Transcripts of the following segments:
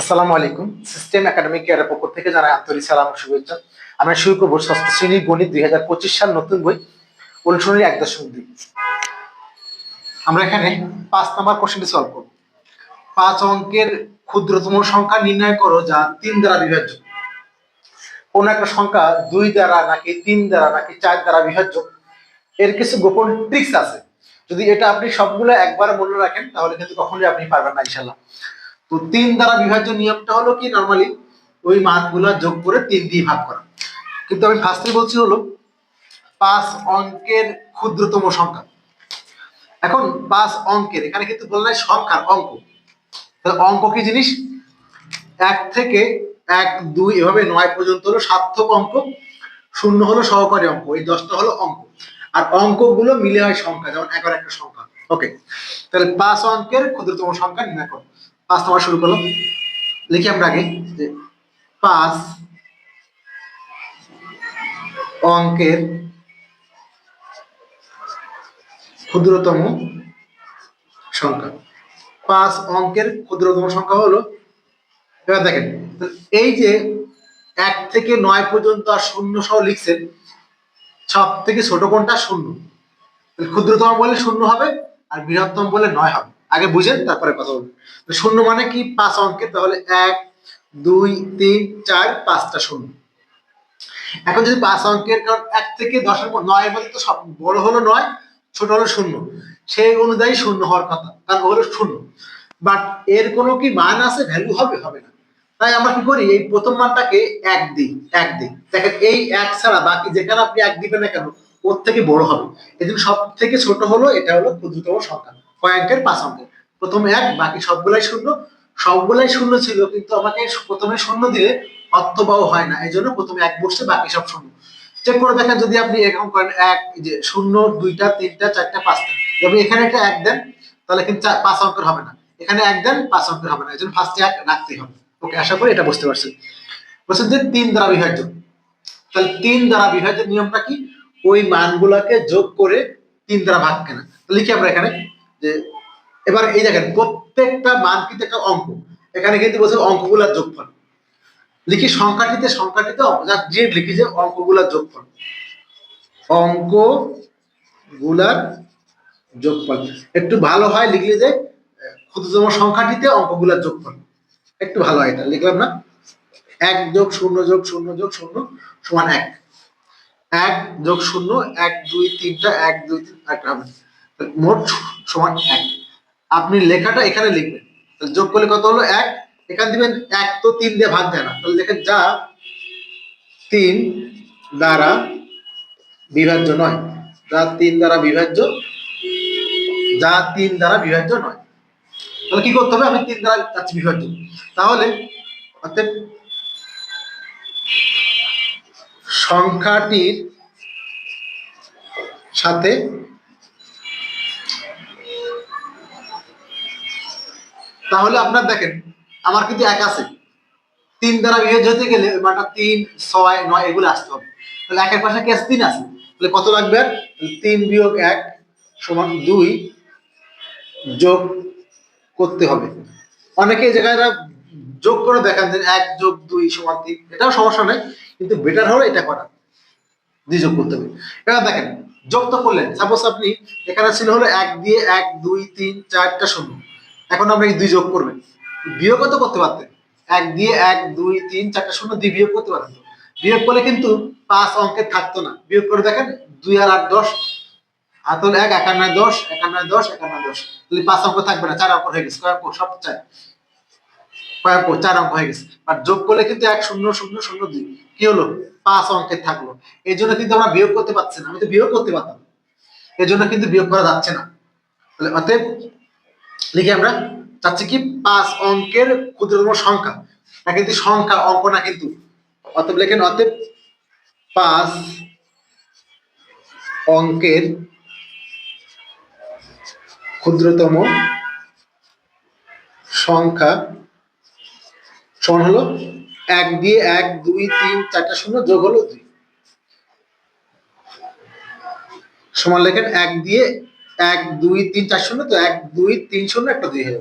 আসসালামু আলাইকুম। System academic কেয়ারের পক্ষ থেকে জানাই আন্তরিক সালাম শুভেচ্ছা। আমরা শুরু করব ষষ্ঠ শ্রেণির গণিত দুই হাজার পঁচিশ সাল নতুন বই অনুসরণী এক দশমিক দুই। আমরা এখানে পাঁচ নাম্বার কোশ্চেনটি সলভ করব। পাঁচ অঙ্কের ক্ষুদ্রতম সংখ্যা নির্ণয় করো যা তিন দ্বারা বিভাজ্য। কোন একটা সংখ্যা দুই দ্বারা নাকি তিন দ্বারা নাকি চার দ্বারা বিভাজ্য। এর কিছু গোপন ট্রিক্স আছে। যদি এটা আপনি সবগুলো একবার মনে রাখেন, তাহলে কিন্তু কখনোই আপনি পারবেন না ইনশাল্লাহ তো তিন দ্বারা বিভাজ্য নিয়মটা হলো কি নর্মালি ওই মানগুলো যোগ করে তিন দিয়ে ভাগ করা। কিন্তু আমি ফার্স্টে বলছি হলো পাঁচ অঙ্কের ক্ষুদ্রতম সংখ্যা। এখন পাঁচ অঙ্কের, এখানে কিন্তু বললাই সংখ্যার অঙ্ক। তাহলে অঙ্ক কি জিনিস? এক থেকে এক, দুই এভাবে নয় পর্যন্ত হলো সার্থক অঙ্ক, শূন্য হলো সহকারী অঙ্ক, এই দশটা হলো অঙ্ক। আর অঙ্কগুলো মিলে হয় সংখ্যা, যেমন এগারো একটা সংখ্যা। ওকে তাহলে পাঁচ অঙ্কের ক্ষুদ্রতম সংখ্যা নির্ণয় করো। পাঁচ তোমার শুরু করল লিখি আমরা আগে যে পাঁচ অঙ্কের ক্ষুদ্রতম সংখ্যা। পাঁচ অঙ্কের ক্ষুদ্রতম সংখ্যা হলো, এবার দেখেন, এই যে এক থেকে নয় পর্যন্ত আর শূন্য সহ লিখছেন সব থেকে ছোট কোনটা? শূন্য। ক্ষুদ্রতম বলে শূন্য হবে আর বৃহত্তম বলে নয় হবে। আগে বুঝেন, তারপরে কথা বলবেন শূন্য মানে কি? পাঁচ অঙ্কের তাহলে এক, দুই, তিন, চার, পাঁচটা শূন্য। এখন যদি পাঁচ অঙ্কের, কারণ এক থেকে দশের পর নয় মধ্যে তো সব বড় হলো নয়, ছোট হলো শূন্য। সেই অনুযায়ী শূন্য হওয়ার কথা, কারণ হলো শূন্য। বাট এর কোনো কি মান আছে? ভ্যালু হবে হবে না। তাই আমরা কি করি? এই প্রথম মানটাকে এক দিই এক দিই। দেখেন, এই এক ছাড়া বাকি যেখানে আপনি এক দিবেন না কেন, ওর থেকে বড় হবে। এই জন্য সব থেকে ছোট হলো, এটা হলো ক্ষুদ্রতম সংখ্যা। কয়েকের পাঁচ অঙ্কের প্রথম এক, বাকি সবগুলাই শূন্য। সবগুলাই শূন্য ছিল, কিন্তু আমাকে প্রথমে শূন্য দিলে অর্থবাহ হয় না। এই জন্য প্রথমে এক বসছে, বাকি সব শূন্য। চেক করে দেখেন যদি আপনি এরকম করেন, এক যে শূন্য, দুইটা, তিনটা, চারটা, পাঁচটা। যদি এখানে একটা এক দেন, তাহলে কিন্তু পাঁচ অঙ্কের হবে না। এখানে এক দেন, পাঁচ অঙ্কের হবে না। এই জন্য ফার্স্টে এক রাখতেই হবে। ওকে আশা করি এটা বুঝতে পারছেন। বলছেন যে তিন দ্বারা বিভাজ্য। তাহলে তিন দ্বারা বিভাজ্যের নিয়মটা কি? ওই মানগুলোকে যোগ করে তিন দ্বারা ভাগ কেনা। লিখি আমরা এখানে। যে এবার এই দেখেন, প্রত্যেকটা মান কিন্তু একটা অঙ্ক। এখানে কিন্তু বলছে অঙ্কগুলার যোগফল। লিখি সংখ্যাটিতে সংখ্যাটিতে যা লিখি যে অঙ্কগুলার যোগফল। অঙ্কগুলার যোগফল। একটু ভালো হয় লিখলে যে, ক্ষুদ্রতম সংখ্যাটিতে অঙ্কগুলার যোগফল। একটু ভালো হয় এটা, লিখলাম না? এক যোগ শূন্য যোগ শূন্য যোগ শূন্য সমান এক। এক যোগ শূন্য, এক, দুই, তিনটা, এক, দুই, তিন একটা মোট সমান এক। আপনি লেখাটা এখানে লিখবেন। যোগ করলে কত হলো? এক। এখানে দিবেন এক, তো তিন দিয়ে ভাগ দেয় না। তাহলে লেখেন যা তিন দ্বারা বিভাজ্য নয়। যা তিন দ্বারা বিভাজ্য, যা তিন দ্বারা বিভাজ্য নয়। তাহলে কি করতে হবে? আমি তিন দ্বারা যাচ্ছি বিভাজ্য। তাহলে অর্থাৎ সংখ্যাটির সাথে তাহলে আপনার দেখেন, আমার কিন্তু এক আছে। তিন দ্বারা বিভাজ্য হতে গেলে মানটা তিন, ছয়, নয়, এগুলো আসতে হবে। তাহলে একের পাশে কি আছে? তিন আছে। তাহলে কত লাগবে? তিন বিয়োগ এক সমান দুই যোগ করতে হবে। অনেকে এই জায়গায় যোগ করে দেখান যে এক যোগ দুই সমান তিন। এটাও সমস্যা নেই, কিন্তু বেটার হলো এটা করা। দুই যোগ করতে হবে। এবার দেখেন, যোগ তো করলেন। সাপোজ আপনি এখানে ছিল হলো এক দিয়ে এক, দুই, তিন, চারটা শূন্য। এখন আপনি দুই যোগ করবেন বিয়োগও তো করতে পারতেন এক দিয়ে এক, দুই, তিন চারটা শূন্য দিয়ে বিয়োগ করতে পারেন তো। বিয়োগ করলে কিন্তু পাঁচ অঙ্কের থাকতো না। বিয়োগ করে দেখেন, দুই আর আট, দশ। এক একান্ন দশ একান্ন দশ একান্ন দশ। তাহলে পাঁচ অঙ্ক থাকবে না, চার অঙ্ক হয়ে গেছে। কয় অঙ্ক? সব চার। কয় অঙ্ক? চার অঙ্ক হয়ে গেছে। আর যোগ করলে কিন্তু এক, শূন্য শূন্য শূন্য, দুই। কি হলো? পাঁচ অঙ্কের থাকল। এই জন্য কিন্তু আমরা বিয়োগ করতে পারছি না। আমি তো বিয়োগ করতে পারতাম। এই জন্য কিন্তু বিয়োগ করা যাচ্ছে না। তাহলে অতএব লিখি আমরা, চাচ্ছি কি পাঁচ অঙ্কের ক্ষুদ্রতম সংখ্যা। না কিন্তু সংখ্যা, অঙ্ক না কিন্তু। অতএব লেখেন, অতএব পাঁচ অঙ্কের ক্ষুদ্রতম সংখ্যা সমান হলো এক দিয়ে এক, দুই, তিন, চারটা শূন্য যোগ হলো দুই। সমান লেখেন, এক দিয়ে এক, দুই, তিন, চার শূন্য তো এক, দুই, তিন শূন্য, একটা দুই হয়ে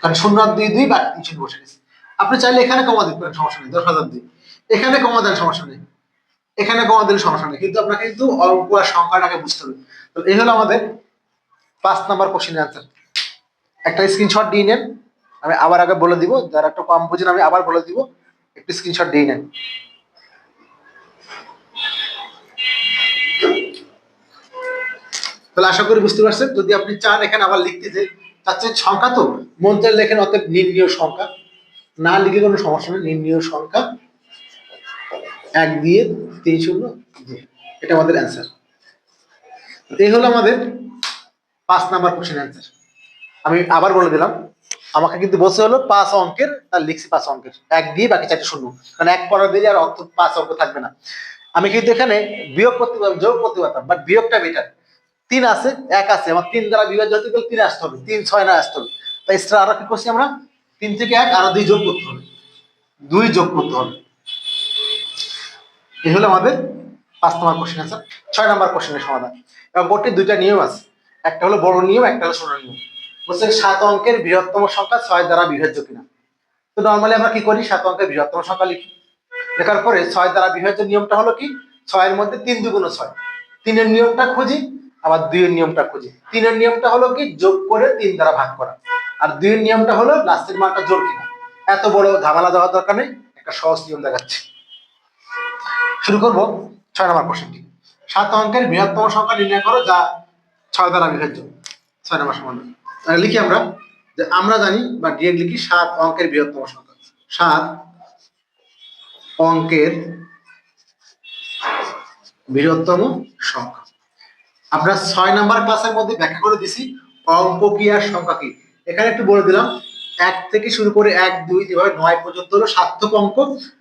কারণ শূন্য দুই দুই বাকি তিন শূন্য বসে গেছে। আপনি চাইলে এখানে কমা দিতে পারেন, সমস্যা নেই, দশ হাজার দুই এখানে কমা দেন, সমস্যা নেই। এখানে কমা দিলে সমস্যা নেই, কিন্তু আপনাকে কিন্তু অঙ্ক আর সংখ্যাটাকে বুঝতে হবে। তো এই হলো আমাদের পাঁচ নাম্বার কোশ্চেনের অ্যান্সার একটা স্ক্রিনশট দিয়ে নেন, আমি আবার আগে বলে দিব, যারা একটু কম বুঝেন, আমি আবার বলে দিব, একটু স্ক্রিনশট দিয়ে নেন। তাহলে আশা করি বুঝতে পারছেন। যদি আপনি চান এখানে আবার লিখতে যে চাচ্ছেন সংখ্যা তো মন চাইলে লেখেন অর্থাৎ নির্ণীয় সংখ্যা। না লিখে কোনো সমস্যা নেই, নির্ণীয় সংখ্যা এক দিয়ে তিন শূন্য। এটা আমাদের অ্যান্সার এই হলো আমাদের পাঁচ নাম্বার কোশ্চেন অ্যান্সার আমি আবার বলে দিলাম, আমাকে কিন্তু বলতে হলো পাঁচ অঙ্কের তার লিখছি পাঁচ অঙ্কের। এক দিয়ে বাকি চারটে শূন্য। কারণ এক পড়া দিলে আর অত পাঁচ অঙ্ক থাকবে না। আমি কিন্তু এখানে বিয়োগ করতে পারতাম যোগ করতে পারতাম বাট বিয়োগটা বেটার তিন আছে, এক আছে। আমার তিন দ্বারা বিভাজ্য হতে গেলে তিন আসতে হবে, তিন, ছয় না আসতে হবে। তাই এক্সট্রা আরও কি করছি আমরা, তিন থেকে এক, আরও দুই যোগ করতে হবে। দুই যোগ করতে হবে। এই হলো আমাদের পাঁচ নম্বর কোশ্চেন আনসার ছয় নম্বর কোশ্চেনের সমাধান। এবং বোর্ডটির দুইটা নিয়ম আছে। একটা হলো বড় নিয়ম, একটা হলো ছোট নিয়ম। বলছে সাত অঙ্কের বৃহত্তম সংখ্যা ছয় দ্বারা বিভাজ্য কিনা। তো নর্মালি আমরা কি করি? সাত অঙ্কের বৃহত্তম সংখ্যা লিখি। লেখার পরে ছয় দ্বারা বিভাজ্য নিয়মটা হলো কি? ছয়ের মধ্যে তিন দুগুণ ছয়। তিনের নিয়মটা খুঁজি। আবার দুইয়ের নিয়মটা খুঁজি। তিনের নিয়মটা হলো কি? যোগ করে তিন দ্বারা ভাগ করা। আর দুইয়ের নিয়মটা হলো লাস্টের মানটা জোর কিনা। এত বড় ঝামেলা দেওয়ার দরকার নেই, একটা সহজ নিয়ম দেখাচ্ছি। শুরু করব ছয় নম্বর কোশ্চেনটি সাত অঙ্কের বৃহত্তম সংখ্যা নির্ণয় করো যা ছয় দ্বারা বিভাজ্য ছয় নম্বর সমান লিখি আমরা যে আমরা জানি বা ডিরেক্ট লিখি সাত অঙ্কের বৃহত্তম সংখ্যা। সাত অঙ্কের বৃহত্তম সংখ্যা। আমরা ছয় নাম্বার ক্লাসের মধ্যে ব্যাখ্যা করে দিছি অঙ্ক কি আর সংখ্যা কি? এখানে একটু বলে দিলাম, এক থেকে শুরু করে এক, দুই, যেভাবে নয় পর্যন্ত হলো সার্থক অঙ্ক,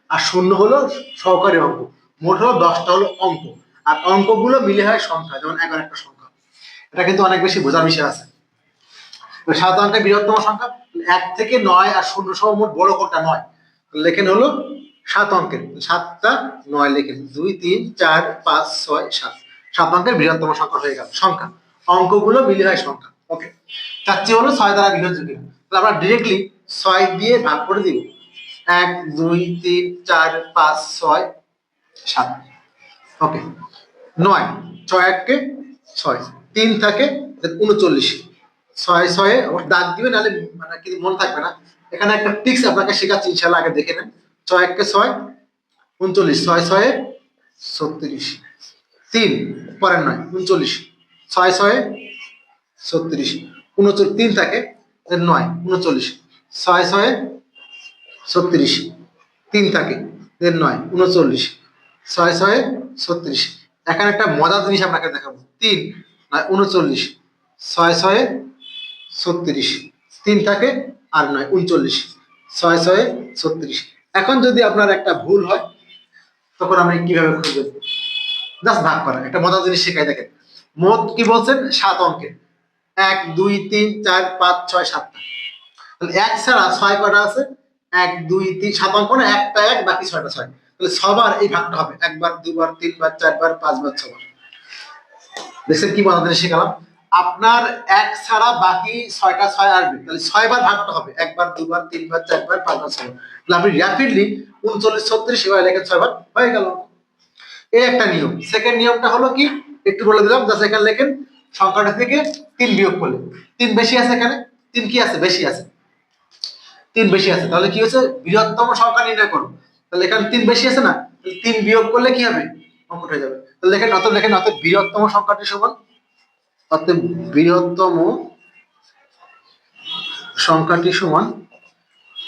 আর শূন্য হলো সহকারী অঙ্ক। মোট হলো দশটা হলো অঙ্ক। আর অঙ্কগুলো মিলে হয় সংখ্যা, যেমন এগারো একটা সংখ্যা। এটা কিন্তু অনেক বেশি বোঝার বিষয় আছে। সাত অঙ্কের বৃহত্তম সংখ্যা, এক থেকে নয় আর শূন্য সহ মোট বড় কোনটা নয়? লেখেন হলো সাত অঙ্কের। সাতটা নয় লেখেন। দুই, তিন, চার, পাঁচ, ছয়, সাত। সাত অঙ্কের বৃহত্তম সংখ্যা হয়ে গেল। সংখ্যা। অঙ্কগুলো মিলে হয় সংখ্যা। ওকে চাচ্ছি হলো ছয় দ্বারা বিভাজ্য তাহলে আমরা ডিরেক্টলি ছয় দিয়ে ভাগ করে দিব। এক, দুই, তিন, চার, পাঁচ, ছয়, সাত। ওকে নয়। ছয় এককে ছয়। তিন থাকে উনচল্লিশ। ছয় ছয়ে ওর দাগ দিবে, নাহলে মানে কি মনে থাকবে না। এখানে একটা টিক্স আপনাকে শেখাচ্ছি ইনশাল্লাহ আগে দেখে নেন। ছয় এককে ছয়, উনচল্লিশ। ছয় ছয়ে ছত্রিশ। তিন, পরের নয়, উনচল্লিশ। ছয়, ছয়ে, ছত্রিশ। উনচল্লিশ, তিন থাকে নয়, উনচল্লিশ। ছয়, ছয়ে, ছত্রিশ। তিন থাকে নয়, উনচল্লিশ। ছয়, ছয়ে, ছত্রিশ। এখানে একটা মজার জিনিস আপনাকে দেখাবো। তিন, নয়, উনচল্লিশ। ছয়, ছয়ে, ছত্রিশ। তিন থাকে, আর নয়, উনচল্লিশ। ছয়, ছয়ে, ছত্রিশ। এখন যদি আপনার একটা ভুল হয়, তখন আপনি কীভাবে খুঁজবেন? জাস্ট ভাগ করা একটা মজার জিনিস শেখাই, দেখেন। মোট কি বলছেন? সাত অঙ্কের। এক, দুই, তিন, চার, পাঁচ, ছয়, সাতটা। তাহলে এক ছাড়া ছয় কটা আছে? এক, দুই, তিন, সাত অঙ্ক না একটা এক, বাকি ছয়টা ছয়। তাহলে ছবার এই ভাগটা হবে। একবার, দুবার, তিনবার, চারবার, পাঁচবার ছবার দেখছেন কি মজার জিনিস শেখালাম? আপনার এক ছাড়া বাকি ছয়টা ছয় আসবে। তাহলে ছয়বার ভাগটা হবে। একবার, দুবার, তিনবার, চারবার, পাঁচবার, ছয়বার। তাহলে আপনি র্যাপিডলি উনচল্লিশ, ছত্রিশ এবার লেখেন ছয়বার, হয়ে গেল। এই একটা নিয়ম। সেকেন্ড নিয়মটা হলো কি? একটু বলে দিলাম জাস্ট এখানে লেখেন, সংখ্যাটা থেকে তিন বিয়োগ করলে। তিন বেশি আছে এখানে? তিন কি আছে? বেশি আছে। তিন বেশি আছে। তাহলে কি হচ্ছে বৃহত্তম সংখ্যা নির্ণয় করো। তাহলে এখানে তিন বেশি আছে না? তাহলে তিন বিয়োগ করলে কি হবে? অঙ্কটা হয়ে যাবে। তাহলে লেখেন অত লেখেন অত বৃহত্তম সংখ্যাটি সমান। অতএব বৃহত্তম সংখ্যাটি সমান।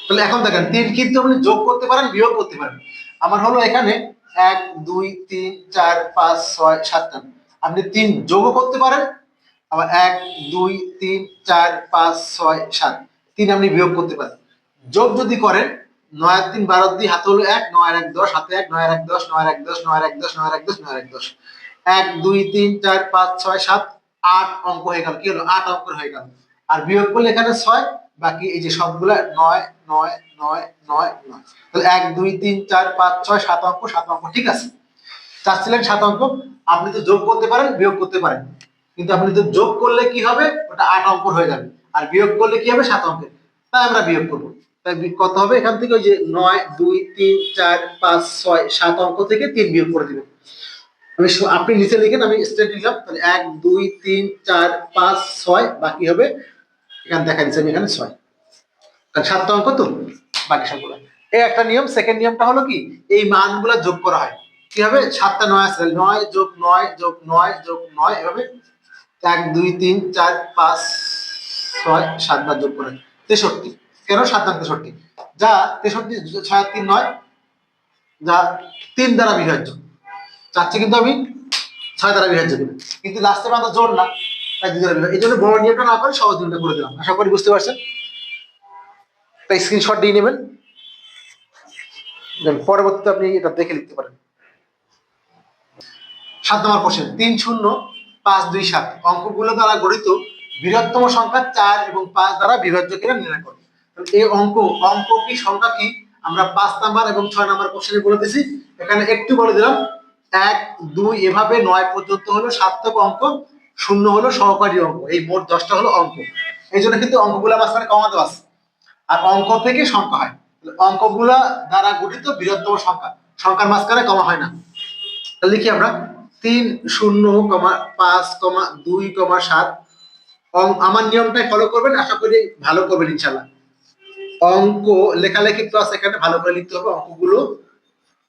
তাহলে এখন দেখেন, তিন কিন্তু আপনি যোগ করতে পারেন, বিয়োগ করতে পারেন। আমার হলো এখানে এক, দুই, তিন, চার, পাঁচ, ছয় সাতটা আপনি তিন যোগও করতে পারেন। আবার এক, দুই, তিন, চার, পাঁচ, ছয়, সাত। তিন আপনি বিয়োগ করতে পারেন। যোগ যদি করেন, নয়, তিন, বারো, দুই, হাতে হলো এক, নয়, এক, দশ, হাতে এক, নয়, এক, দশ, নয়, এক, দশ, নয়, এক, দশ, নয়, এক, দশ, নয়, এক, দশ। এক, দুই, তিন, চার, পাঁচ, ছয়, সাত, আট অঙ্ক হয়ে গেল। কি হলো? আট অঙ্ক হয়ে গেল। আর বিয়োগ করলে এখানে ছয় বাকি এই যে সবগুলা নয় নয় নয় নয় নয়। তাহলে এক, দুই, তিন, চার, পাঁচ, ছয়, সাত অঙ্ক সাত অঙ্ক, ঠিক আছে? চাচ্ছিলেন সাত অঙ্ক, আপনি তো যোগ করতে পারেন, বিয়োগ করতে পারেন। কিন্তু আপনি তো যোগ করলে কি হবে? ওটা আট অঙ্ক হয়ে যাবে। আর বিয়োগ করলে কি হবে? সাত অঙ্কের। তাই আমরা বিয়োগ করব। তাই কত হবে? এখান থেকে ওই যে নয়, দুই, তিন, চার, পাঁচ, ছয়, সাত অঙ্ক থেকে তিন বিয়োগ করে দিবেন। আমি আপনি নিচে লিখেন, আমি স্টেট লিখলাম। তাহলে এক, দুই, তিন, চার, পাঁচ, ছয়, বাকি হবে এখানে দেখা দিচ্ছে আমি এখানে ছয়। কারণ সাতটা অঙ্ক তো বাকি সবগুলো। এই একটা নিয়ম সেকেন্ড নিয়মটা হলো কি? এই মানগুলো যোগ করা হয়। কি হবে? সাতটা নয় আছে নয় যোগ নয় যোগ নয় যোগ নয়, এভাবে এক, দুই, তিন, চার, পাঁচ, ছয় সাতবার যোগ করে তেষট্টি। কেন সাত নয় তেষট্টি? যা তেষট্টি, ছয় তিন নয়, যা তিন দ্বারা বিভাজ্য। চাচ্ছি কিন্তু আমি ছয় দ্বারা বিভাজ্য কিনা কিন্তু লাস্টে আমাদের জোর না। দিলাম। বুঝতে পারছেন? দিয়ে নেবেন। আপনি এটা দেখে লিখতে পারেন। সাত নম্বর তিন শূন্য, পাঁচ দুই সাত। অঙ্কগুলো দ্বারা গঠিত বৃহত্তম সংখ্যা চার এবং পাঁচ দ্বারা বিভাজ্য কিনা নির্ণয় করো এই অঙ্ক অঙ্ক কি, সংখ্যা কি? আমরা পাঁচ নাম্বার এবং ছয় নাম্বার কোশ্চেনে বলে এখানে একটু বলে দিলাম। এক, দুই এভাবে নয় পর্যন্ত হলো সার্থক অঙ্ক। শূন্য হলো সহকারী অঙ্ক, এই মোট দশটা হলো অঙ্ক। এই জন্য কিন্তু অঙ্কগুলো মাঝখানে কমাতে আছে। আর অঙ্ক থেকে সংখ্যা হয়। অঙ্কগুলা দ্বারা গঠিত বৃহত্তম সংখ্যা, সংখ্যার মাঝখানে কমা হয় না। লিখি আমরা, তিন শূন্য কমা পাঁচ কমা দুই কমা সাত। আমার নিয়মটাই ফলো করবেন, আশা করি ভালো করবেন ইনশাল্লাহ অঙ্ক, লেখালেখি ক্লাস এখানে ভালো করে লিখতে হবে, অঙ্কগুলো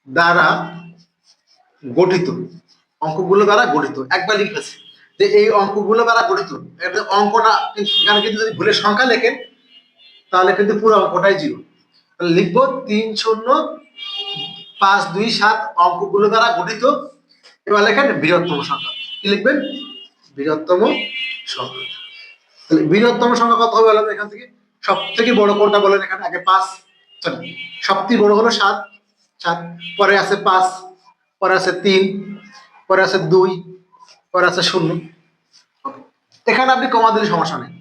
দ্বারা গঠিত। অঙ্কগুলো দ্বারা গঠিত। একবার লিখেছি যে এই অঙ্কগুলো তারা গঠিত। এটা অঙ্কটা এখানে কিন্তু যদি ভুলের সংখ্যা লেখেন, তাহলে কিন্তু পুরো অঙ্কটাই জিরো। লিখব তিন শূন্য, পাঁচ, দুই, সাত অঙ্কগুলো দ্বারা গঠিত। এবার লেখেন বৃহত্তম সংখ্যা। কি লিখবেন? বৃহত্তম সংখ্যা। তাহলে বৃহত্তম সংখ্যা কত হবে এখান থেকে? সব থেকে বড় কোনটা বলেন এখানে? আগে পাঁচ সরি সব থেকে বড় হলো সাত সাত। পরে আছে পাঁচ, পরে আছে তিন, পরে আছে দুই পরে আছে শূন্য। এখানে আপনি কমা দিলে সমস্যা নেই।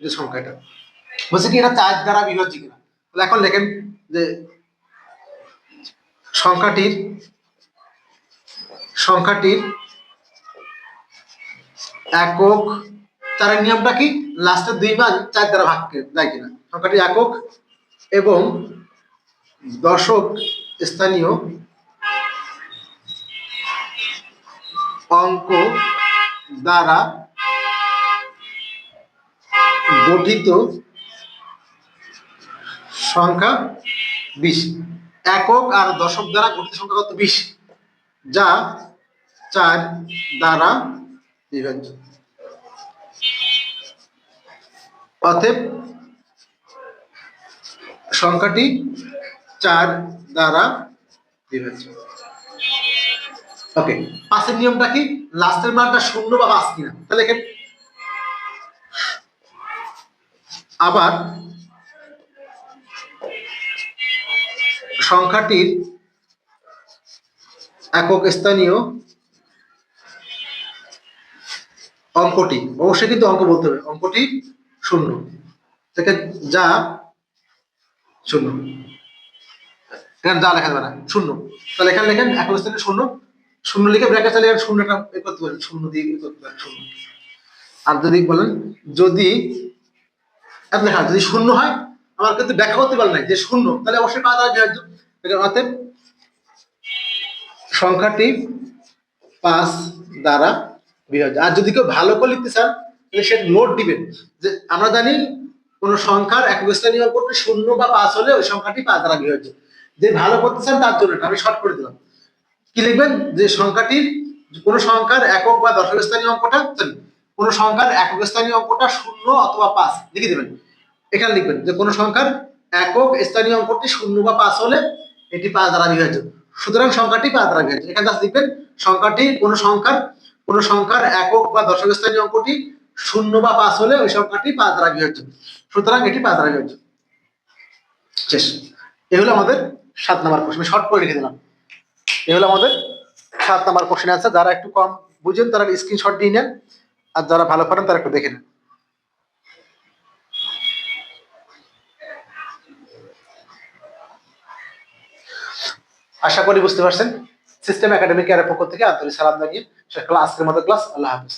যে সংখ্যাটা বলছে কি, এটা চার দ্বারা বিভাজ্য কিনা? তাহলে এখন লেখেন যে সংখ্যাটির সংখ্যাটির একক চারের নিয়মটা কি? লাস্টের দুই মান চার দ্বারা ভাগ যায় কিনা? সংখ্যাটি একক এবং দশক স্থানীয় অঙ্ক দ্বারা গঠিত সংখ্যা বিশ। একক আর দশক দ্বারা গঠিত সংখ্যা কত? বিশ। যা চার দ্বারা বিভাজ্য অতএব সংখ্যাটি চার দ্বারা বিভাজ্য ওকে পাঁচের নিয়মটা কি? লাস্টের মানটা শূন্য বা পাঁচ কিনা। তাহলে আবার সংখ্যাটির একক স্থানীয় অঙ্কটি। অবশ্যই কিন্তু অঙ্ক বলতে হবে। অঙ্কটি শূন্য। থেকে যা শূন্য। এখানে যা লেখা যাবে না, শূন্য। তাহলে এখানে লেখেন একক স্থানীয় শূন্য। শূন্য লিখে ব্র্যাকেট চালিয়ে এখানে শূন্যটা এ করতে পারেন শূন্য দিয়ে করতে পারেন শূন্য। আর যদি বলেন, যদি লেখা যদি শূন্য হয়, আমার কিন্তু ব্যাখ্যা করতে পারলেন না যে শূন্য, তাহলে অবশ্যই বিভাজ্য এখানে অতএব সংখ্যাটি পাঁচ দ্বারা বিভাজ্য আর যদি কেউ ভালো করে লিখতে চান, তাহলে সে নোট দিবেন যে আমরা জানি কোন সংখ্যার একক স্থানীয় অঙ্কটি শূন্য বা পাঁচ হলে ওই সংখ্যাটি পাঁচ দ্বারা বিভাজ্য যে ভালো করতে চান তার জন্য আমি শর্ট করে দিলাম। কি লিখবেন? যে সংখ্যাটির কোন সংখ্যার একক বা দশক স্থানীয় অঙ্কটা কোন সংখ্যার একক স্থানীয় অঙ্কটা শূন্য অথবা পাঁচ, লিখে দেবেন। এখানে লিখবেন যে কোন সংখ্যার একক স্থানীয় অঙ্কটি শূন্য বা পাঁচ হলে এটি পাঁচ দ্বারা বিভাজ্য। সুতরাং সংখ্যাটি পাঁচ দ্বারা বিভাজ্য। এখানে লিখবেন, সংখ্যাটি কোন সংখ্যার কোন সংখ্যার একক বা দশক স্থানীয় অঙ্কটি শূন্য বা পাঁচ হলে ওই সংখ্যাটি পাঁচ দ্বারা বিভাজ্য। সুতরাং এটি পাঁচ দ্বারা বিভাজ্য। শেষ। হলো আমাদের সাত নাম্বার প্রশ্ন। শর্ট করে লিখে দিলাম। এ হলো আমাদের সাত নাম্বার কোশ্চেন আছে। যারা একটু কম বুঝেন, তারা স্ক্রিনশট দিয়ে নেন। আর যারা ভালো পারেন তারা একটু দেখে নেন। আশা করি বুঝতে পারছেন। সিস্টেম একাডেমিক এর পক্ষ থেকে আন্তরিক সালাম জানিয়ে শেষ করলাম। আজকের মতো ক্লাস আল্লাহ হাফিজ।